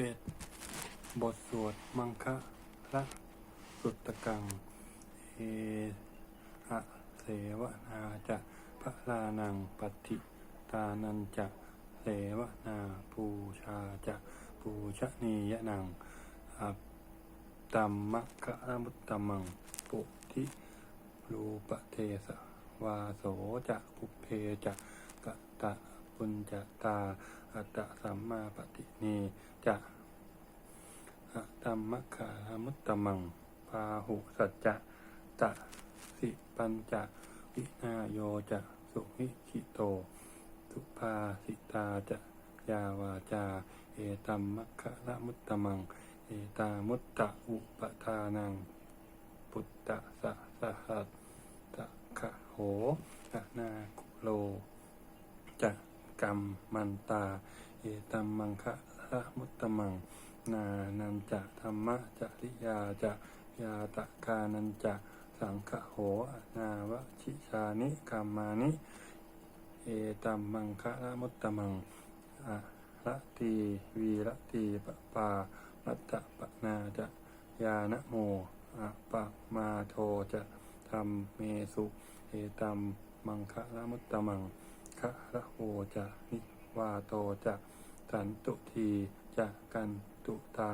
เป็ดบทสวดมังคะละสุตตกัง เออะเสวนาจะพระลานังปฏิตานันจะเสวนาปูชาจะปูชนียนังอัปตัมมะกะระมุตตมังปุทิรูปเทสวาโสจะปุเพจะกะตะปุญจตาอัตตะสัมมาปฏิเนจะ อะตัมมะกะรมุตตมัง พาหุสัจจะตะสิปัญจะวินาโยจะสุหิคิโต สุภาสิตาจะยาวาจา เอตัมมัคะละมุตตมัง เอตามุตตะอุปทานัง ปุตตะสะสะหัตตะขะโหอะนาคุโล จะกรรมมันตา เอตัมมังคะละมุตตมัง นานันจะธรรมะจริยาจะยาตะกานันจะสังฆโหนาวชิชานิกรรมานิ เอตัมมังคะละมุตตมังอะละตีวีละตีปะปาลัตตะปะนาจะยานะโมอะปะมาโทจะธรรมเมสุเอตัมมังคะละมุตตมังคะระโหจะนิวาโตจะสันตุทีจะกัน ตุตา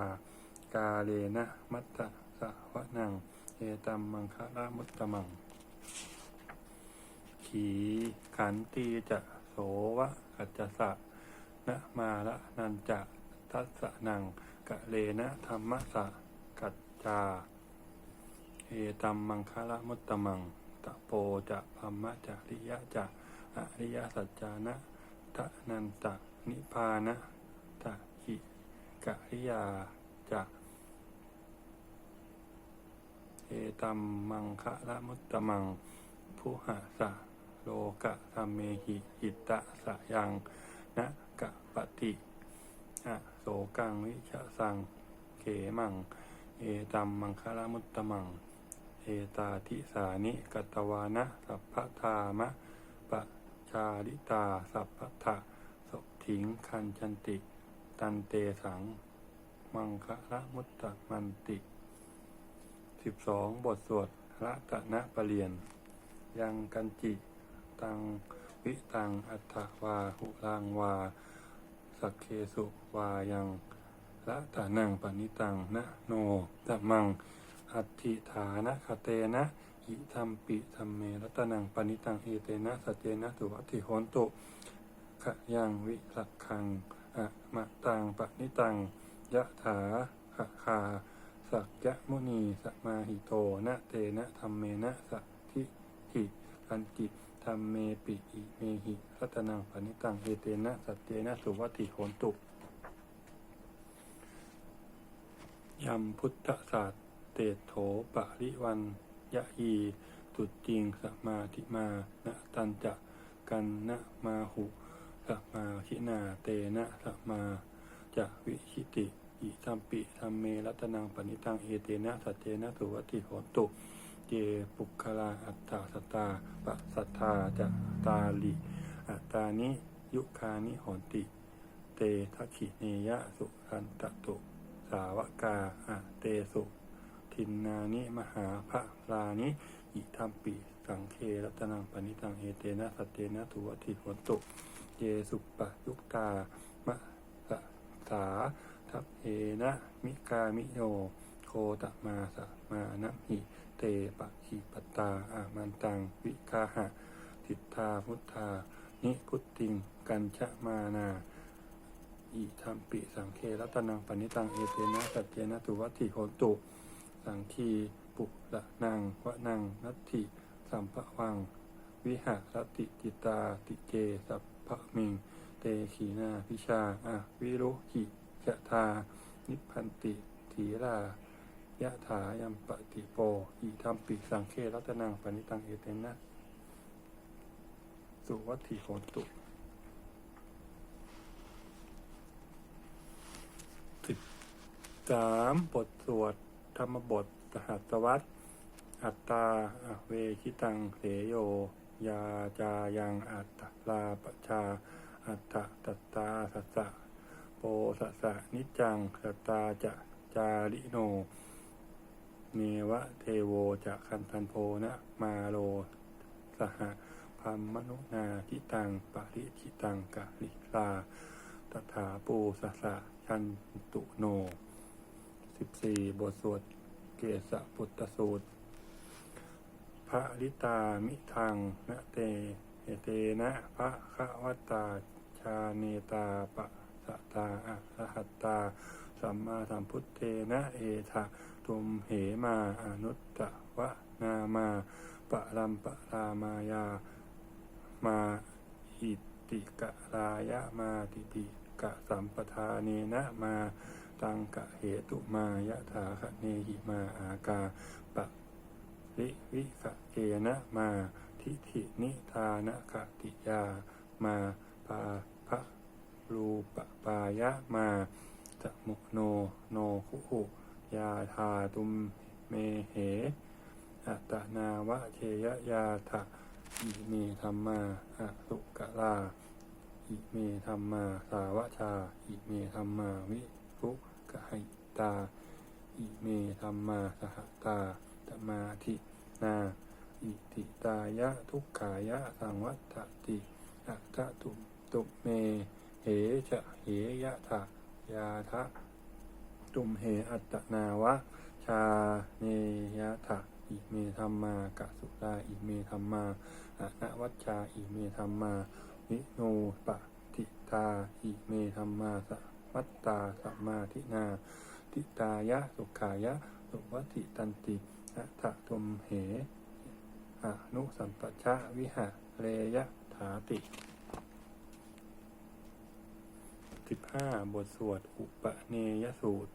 กาเลนะมัตตะสะวะนังเอตัมมังคะละมุตตมัง ขีขันตีจะโสวะกัจจสะนะมาละนันจะทัสสะนังกะเลนะธรรมะสะกัจจา เอตัมมังคะละมุตตมัง ตะโปจะพัมมะจะริยะจะอริยสัจจานะตะนันตะนิพานะตะ กริยาจะเอตัมมังคะละมุตตมังผู้หาสะโลกะธรรมเมหิหิตะสะยังนะกะปฏิอะโสกังวิชะสังเขมัง เอตัมมังคะละมุตตมัง เอตาทิสานิกตวานะสัพพทามะปะชาลิตาสัพพะสบถิงคันจันติ ตันเตสัง มังคะละมุตตมันติสิบสองบทสวดละตะนะปะเรียน ยังกันจิ ตังวิตังอัตถวาหุรังวา สักเคสุวายังละตานังปณิตังนะโนตะมัง อัตถิฐานะคเตนะอิธรรมปิธรรมเมรัตนังปณิตังเอเตนะสัจเจนะสุวัติโหนตุขะยังวิลักขัง อะมะตังปณิตังยะถาขะคาสักยะมุนีสมาหิโตนะเตนะธรรมเมนะสัทธิหิอันจิธรรมเมปิอิเมหิรัตนังปณิตังเอเตนะสัจเจนะสุวัติโหนตุยำพุทธศาสตเตโถปะริวันยะยีตุจริงสมาธิมานะตันจะกันนะมาหุ สัมมาชินาเตนะสัมมาจะวิชิติอิสัมปิธรรมเมรัตนังปณิตังเอเตนะสัจเจนะสุวัติโหนตุเจปุคลาอัตตาสตาปะสัทธาจะตาลิอัตตานิยุคานิโหนติ เตทัคขิเนยะสุรันตตุสาวกาอะเตสุ ทินนานิมหาภะลานิอิทัมปิสังเครัตนังปณิตังเอเตนะสัตเตนะทุวัติโหนตุ เยสุปะยุกตามะสะสาทัพเอนะมิกามิโยโคตมาสะมานะหิเตปะขิปตาอามันตังวิกาหะทิทาพุทธา นิพุตติง กัญชมานาอิธรรมปิสังเครัตนังปณิตังเอเตนะสัจเจนะตุวัตถิโหนตุ สังคีปุระนังวะนังนัตถิสัมภวัง วิหารติจิตาติเจสัพ พะมิงเตขีนาพิชาอะวิรุหิจทา นิพันติ ถีรายะถายัมปติโปอิธรรมปิสังเครัตนังปณิตังเอเตนะ สุวัตถิโหตุสามบทสวด ธรรมบทสหัสวัตอัตตาอเวคิตังเสโย ยาจายังอัตตลาปชาอัตตตัตตาสัสสะปุสะสะนิจจังสตตาจะจาริโนเนวะเทโวจะคันทันโพนะมาโลสหพัมมนุนาทิตังปริชิตังกะลิลาตถาปูสะสะชันตุโนสิบสี่บทสวดเกสะปุตตสูตร มิตามิทังนะเตเอเตนะพระคะวตาชาเนตาปะสะตาอะระหัตตา สัมมาสัมพุทเทนะเอทะตุมเหมาอนุตตะวะนามาปะรัมปะรามายามาอิติกะรายะมาติติกะสัมปทาเนนะมาตังกะเหตุมายะถาคะเนหิมาอากา ปิวิกะเกนะมาทิฐินิทานะกะติยามาปาภะรูปปายะมาจะมุโนโนคุหุยาธาตุมเมเหอัตนาวะเชยยาทะอิเมธรรมาอสุกะลาอิเมธรรมาสาวชาอิเมธรรมาวิรุกะหิตาอิเมธรรมาสหตา ตมาธินาอิติตายะทุกขายะสังวัตติอัตตุตุเมเหจะเหยะทะยาทะตุมเหอัตนาวะ ชาเนยะทะอิเมธรรมากะสุราอิเมธรรมาอะนวัชชาอิเมธรรมาวิโนปะติตาอิเมธรรมาสวัตตาสัมมาทินา ติตายะสุขายะสุวัติตันติะทะตุมเหอนุสัมปชะวิหะเรยะถาติสิบห้าบทสวด อุปเนยสูตร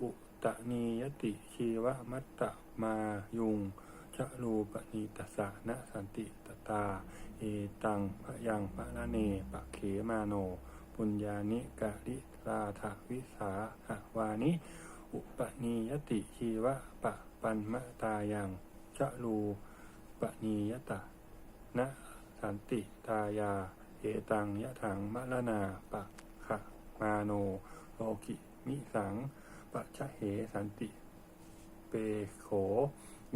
อุตะนียติชีวมัตตมายุงชะรูปนิตสะนะสันติตตา เอตังพะยังพะละเนปะเขมาโน ปุญญานิกะริราถวิสาหวานิ อุปนิยติชีวะปะ ปันมะตายังชะรูปนิยตะนะสันติตายาเอตังยะถังมะละนาปะขะมาโนโลกิมิสังปะชะเหสันติ เปโข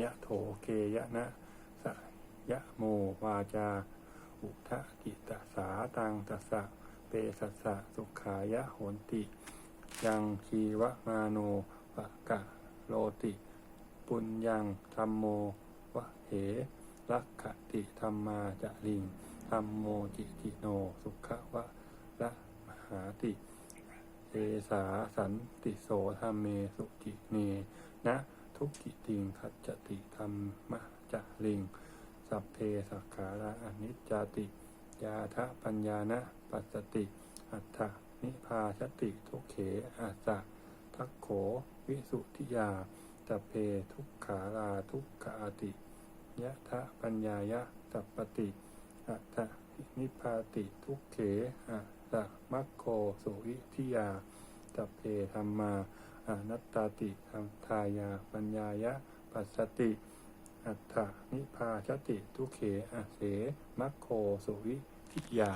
ยะโถเกยะนะสะยะโมวาจา อุทะกิตสาตังตัสสะเปสัสสะสุขายะโหนติ ยังชีวมาโนปะกะโลติ ปุญญังธรรมโมวะเหลักขติธรรมาจะลิงธรรมโมจิติโน สุขวะละมหาติเอสาสันติโสธรรมเมสุจิเนนะทุกิติงคัจติธรรมะจะลิง สัพเพสักขาระอนิจจติยาทะปัญญานะปัสติ อัฏฐนิพาชติทุเขอาสะทักโขวิสุทธิยา สัพเพทุกขาราทุกขาติยะทะปัญญายะสัปติอัฏฐนิพาติทุกเขอาสะมัคโคสุวิทิยาสัเพธรรมาอนัตตาติธรรมทายาปัญญายะปัสสติอัฏฐนิพาชติทุเขอาเสมัคโคสุวิทิยา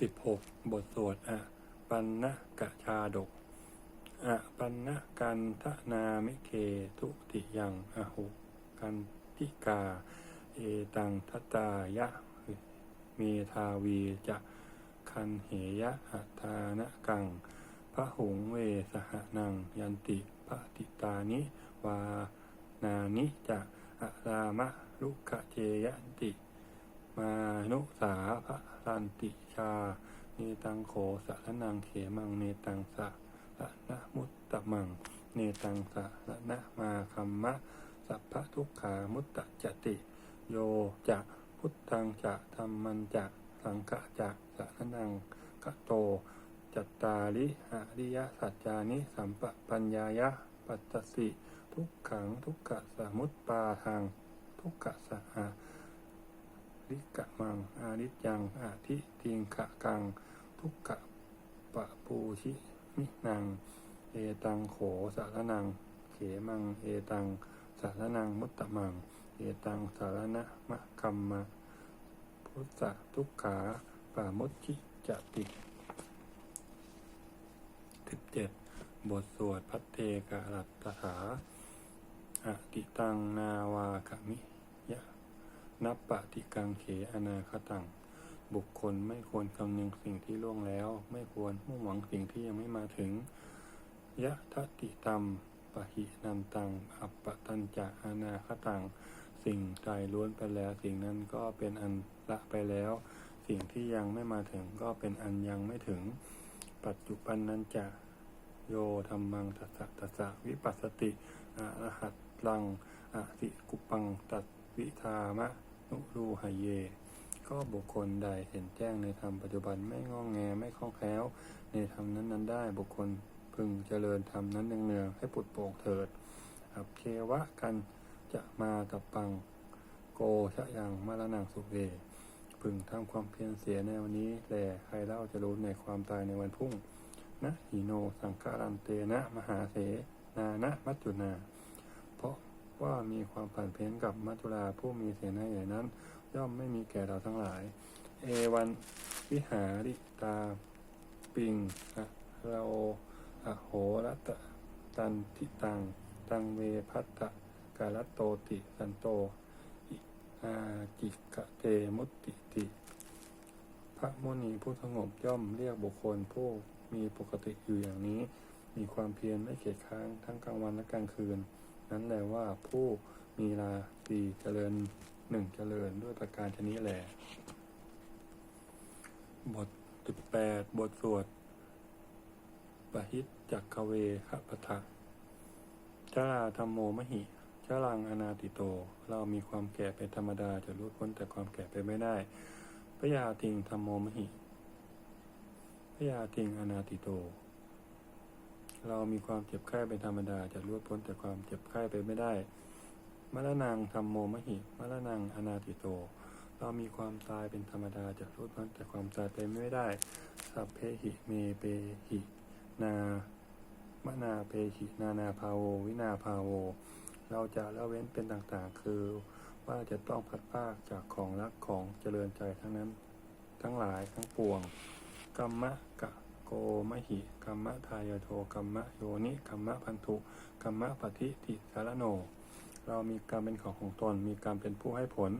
สิบหกบทสวดอะปันนะกะชาดก อปันนะกันทนามิเคทุติยังอหุกันติกา เอตังทตายะ เมทาวีจะคันเหยะอัทานะกังพระหงเวสหนังยันติปติตานิวานานิจะอะรามะลุกะเจยันติ มานุสาพระรันติชาเนตังโขสะนังเขมังเนตังสะ ระนะมุตตะมัง เนตังสะระนะมาคัมมะ สัพพะทุกขามุตตะจติ โยจะพุทธังจะธรรมันจะสังฆะจะสะนังกะโต จัตตาริอริยสัจจานิสัมปะปัญญายะ ปัตตสิ ทุกขังทุกขะสมุตปาทางทุกขะสหาริกะมัง อาริยังอาทิติงขะกัง ทุกขะปะปูชิ มินังเอตังโขสารนัง เขมัง เอตังสารนังมุตตะมัง เอตังสารณะมะคัมมะพุทธะทุกขาปามุจิจติสิบเจ็ดบทสวดพัทเทกะรัตถาอติตังนาวากมิยะนับปฏิกังเขอนาคตัง บุคคลไม่ควรคำนึงสิ่งที่ล่วงแล้ว ไม่ควรมุ่งหวังสิ่งที่ยังไม่มาถึงยะทะติตัมปะหินันตัง อัปปะตัญจะอนาคตัง สิ่งใดล้วนไปแล้ว สิ่งนั้นก็เป็นอันละไปแล้ว สิ่งที่ยังไม่มาถึงก็เป็นอันยังไม่ถึง ปัจจุบันนั้นจะโยธรรมังตัสสะตัสสะวิปัสสติอะรหัตลังอะสิกุปังตัดวิธามะนุรูหเย ก็บุคคลใดเห็นแจ้งในธรรมปัจจุบันไม่งองแงไม่คล่องแคล้ว ในธรรมนั้นนั้นๆได้ บุคคลพึงเจริญธรรมนั้นเนืองๆให้ปุดโปร่งเถิดอับเควะกันจะมาตับปังโกชะยังมรณังสุเวพึงทำความเพียรเสียในวันนี้แลใครเล่าจะรู้ในความตายในวันพรุ่งนะหิโนสังฆารันเตนะมหาเสนานะมัจจุนา เพราะว่ามีความผันเพี้ยนกับมัจจุราผู้มีเสนาใหญ่นั้น ย่อมไม่มีแก่เราทั้งหลาย เอวันวิหาริตาปิงอะเราโอะโหรัตตันทิตัง ตังเวพัตตะกาลโตติสันโตอิอากิกะเตมุตติติ พระมุนีผู้สงบย่อมเรียกบุคคลผู้มีปกติอยู่อย่างนี้ มีความเพียรไม่เกียจค้างทั้งกลางวันและกลางคืน นั้นแหละว่าผู้มีราศีเจริญ หนึ่งเจริญด้วยประการชนี้แหละบทสิบแปดบทสวดปะหิตจักขเวหปทะจาราธรรมโมมหิจารังอนาติโต เรามีความแก่เป็นธรรมดาจะรู้พ้นแต่ความแก่ไปไม่ได้พยาติงธรรมโมมหิพยาติงอนาติโต เรามีความเจ็บไข้เป็นธรรมดาจะรู้พ้นแต่ความเจ็บไข้ไปไม่ได้ มรณงธรรมโมมหิมรณงอนาติโต เรามีความตายเป็นธรรมดาจะรู้พ้นแต่ความตายไปไม่ได้ สัพเพหิเมเปหินามนาเพหินานาภาโว วินาภาโว เราจะละเว้นเป็นต่างๆ คือว่าจะต้องพัดภาคจากของรักของเจริญใจทั้งนั้น ทั้งหลายทั้งปวงกัมมะกะโกมะหิกัมมะทายโทกัมมะโยนิกัมมะพันธุกัมมะปฏิทิสารโน เรามีกรรมเป็นของของตน มีกรรมเป็นผู้ให้ผล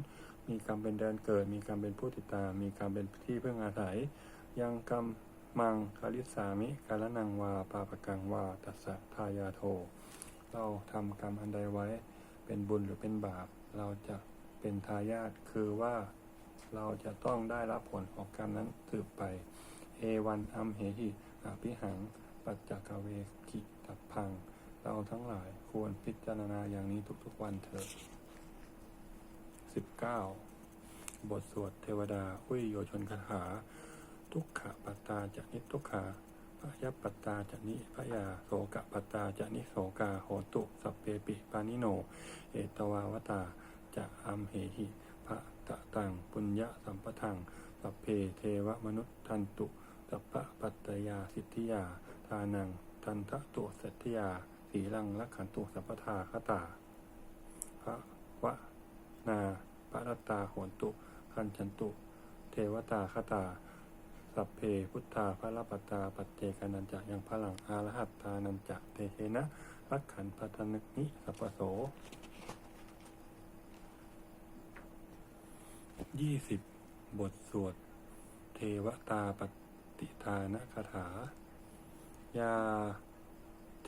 มีกรรมเป็นแดนเกิด มีกรรมเป็นผู้ติดตาม มีกรรมเป็นที่เพึ่งอาศัย ยังกรรมมังคาริสามิกาลนังวาปาปกังวาตัสสะทายาโท เราทำกรรมอันใดไว้ เป็นบุญหรือเป็นบาป เราจะเป็นทายาทคือว่าเราจะต้องได้รับผลของกรรมนั้นสืบไป เอวันอัมเหหิอภิหัง ปัจจกเวกิตับพัง เราทั้งหลาย ควรพิจารณาอย่างนี้ทุกๆวันเถิด19บทสวดเทวดา อุยโยชนคาถา ทุกขปัตตาจะนิทุกขาพยปัตตาจะนิพยาโสกปัตตาจะนิโสกาโหตุสัพเพปิปานิโน เอตวาวตาจะอัมเหหิพระตะตังปุญญะสัมปทังสัพเพเทวมนุษย์ทันตุสัพพะปัตตยาสิทธิยา ทานังทันทะตุสัตถิยา สีลังลักขันตุสัพพทาคตาพระวะนาปรตตาโหนตุคันฉันตุ เทวตาคตา สัพเพพุทธาพระรปัตตาปัจเจกนันจะยังพลังอารหัตตานันจะเตเชนะรักขันพัทนึกนิสัพพโสยี่สิบบทสวด เทวตาปฏิทานคาถา ยา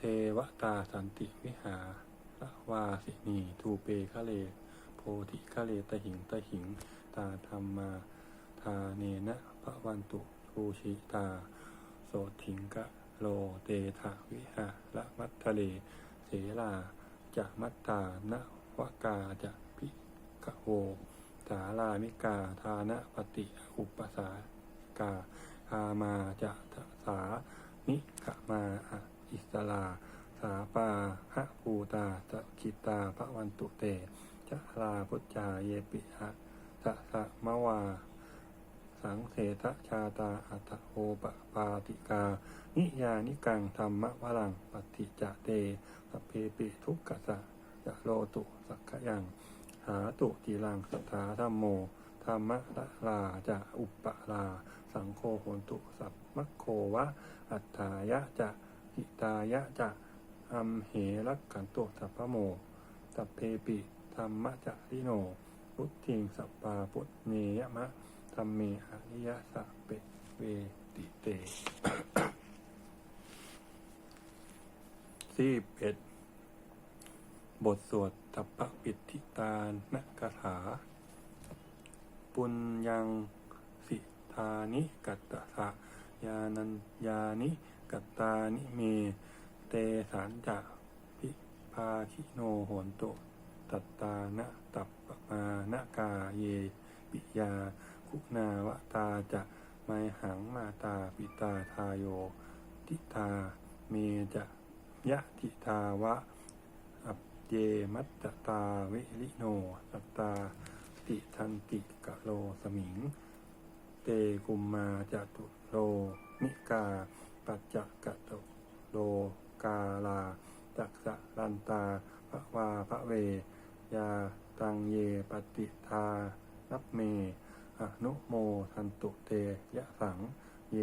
เทวตาสันติวิหารวาสินีทูเปคะเล โพธิคะเลตหิงตหิง ตาธรรมมาทาเนนะพระวันตุทูชิตา โสถิงกะโลเตถาวิหาละมัทะเล เสลาจะมัตตานะวกาจะพิกะโวสาลามิกาทานะปฏิอุปสากาคามาจะทะสานิขมาอะ อิสลา สาปาหะภูตาตะคิตาพระวันตุเตจะลาพุทธาเยปิหะตะสะมะวา สังเสทชาตาอัตโอปปาติกา นิยานิกังธรรมะวลังปฏิจเตสเพปิทุกขะสะจะโลตุสักขยังหาตุจีรังสัทธาธรรมโมธรรมะละลาจะอุปปะลา สังโฆโหนตุสัพมโควะ อัฏฐายะจะ หิตายะจะอัมเหรักขันตุสัพพโมสัพเพปิธรรมะจะริโน พุทธิงสัปปาพุทเนยมะธรรมเมอริยสัพเปเวติเตสี่เอ็ดบทสวดตัปปปิติตานกถา ปุญญังสิทานิกัตตสะยานัญญานิ กัตตานิเม เตสานจะพิพาคิโนโหนตุตัตตานะตัปปมานกาเย ปิยา คุณาวตาจะไมหังมาตาปิตาทายโยทิตาเมจะยะทิทาวะ อัปเยมัตตตาวิริโนสัตตาติทันติกะโลสมิง เตกุมมาจตุโลมิกา ปัจจกะโตโลกาลาจักสะรันตาภวาพระเวยาตังเยปฏิทานับเมอนุโมทันตุเตยะสัง เย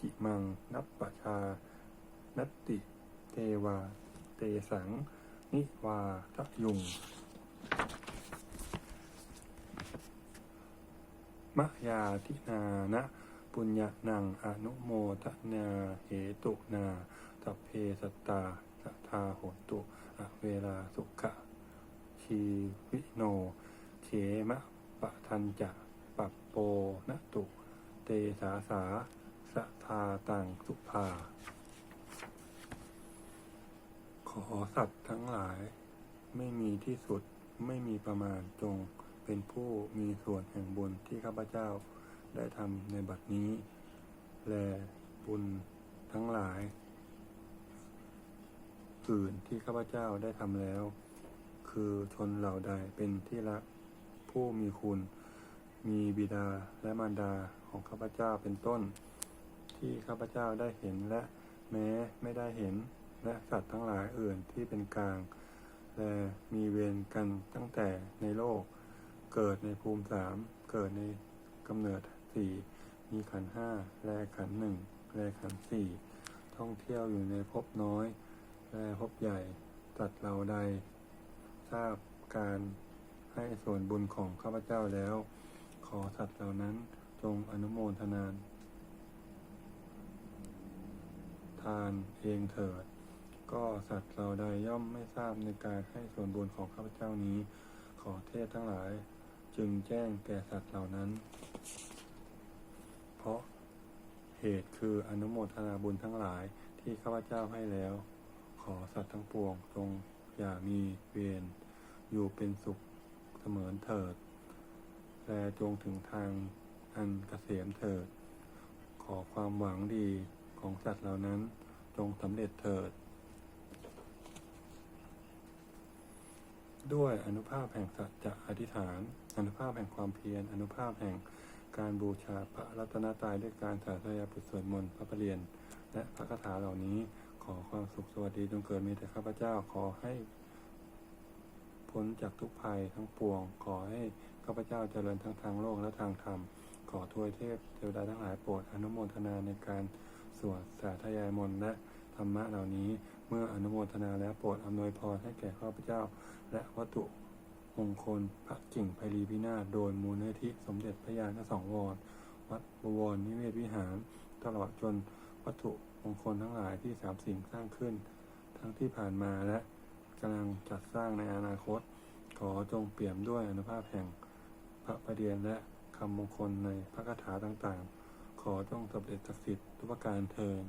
จิมัง นับปชา นัตติเทวา เตสัง นิวาทะยุง มะยาทินานะ ปุญญานังอนุโมทนาเหตุนาสัพเพสตาสัทธาโหตุอเวลาสุขะชีวิโนเขมะปะทันจะปัปโปนะตุ เตสาสาสะทาตังสุภา ขอสัตว์ทั้งหลาย ไม่มีที่สุดไม่มีประมาณจงเป็นผู้มีส่วนแห่งบุญที่ข้าพเจ้า ได้ทำในบัดนี้ และบุญทั้งหลาย อื่นที่ข้าพเจ้าได้ทำแล้ว คือชนเหล่าใดเป็นที่รักผู้มีคุณ มีบิดาและมารดาของข้าพเจ้าเป็นต้น ที่ข้าพเจ้าได้เห็นและแม้ไม่ได้เห็นและสัตว์ทั้งหลายอื่นที่เป็นกลาง และมีเวรกันตั้งแต่ในโลก เกิดในภูมิสาม เกิดในกำเนิด สี่มีขันห้าแลขันหนึ่งแลขันสี่ท่องเที่ยวอยู่ในภพน้อย แลภพใหญ่ตัดเราใด ทราบการให้ส่วนบุญของข้าพเจ้าแล้ว ขอสัตว์เหล่านั้นจงอนุโมทนานทานเองเถิด ก็สัตว์เราใดย่อมไม่ทราบในการให้ส่วนบุญของข้าพเจ้านี้ ขอเทศทั้งหลาย จึงแจ้งแก่สัตว์เหล่านั้น เพราะเหตุคืออนุโมทนาบุญทั้งหลายที่ข้าพเจ้าให้แล้ว ขอสัตว์ทั้งปวงจงอย่ามีเวรอยู่เป็นสุขเสมอเถิดแลจงถึงทางอันเกษมเถิด ขอความหวังดีของสัตว์เหล่านั้นจงสำเร็จเถิด ด้วยอนุภาพแห่งสัจจะอธิษฐาน อนุภาพแห่งความเพียรอนุภาพแห่ง การบูชาพระรัตนตรัยด้วยการสาธยายบทสวดมนต์พระประเรียน และพระคาถาเหล่านี้ขอความสุขสวัสดีจงเกิดมีแต่ข้าพเจ้าขอให้พ้นจากทุกภัยทั้งปวง ขอให้ข้าพเจ้าเจริญทั้งทางโลกและทางธรรม ขอทวยเทพเทวดาทั้งหลายโปรดอนุโมทนาในการสวดสาธยายมนต์และธรรมะเหล่านี้ เมื่ออนุโมทนาแล้วโปรดอำนวยพรให้แก่ข้าพเจ้า และวัตถุ มงคล พระกิ่งไพรีพินาศโดยมูลนิธิสมเด็จพระยาณสังวร วัดบวรนิเวศวิหาร ตลอดจนวัตถุมงคลทั้งหลายที่สามสิ่งสร้างขึ้น ทั้งที่ผ่านมาและกำลังจัดสร้างในอนาคต ขอจงเปี่ยมด้วยอนุภาพแห่งพระประเดียนและคำมงคลในพระคาถาต่างๆ ขอจงสำเร็จศักดิ์สิทธิ์ทุกประการเทิน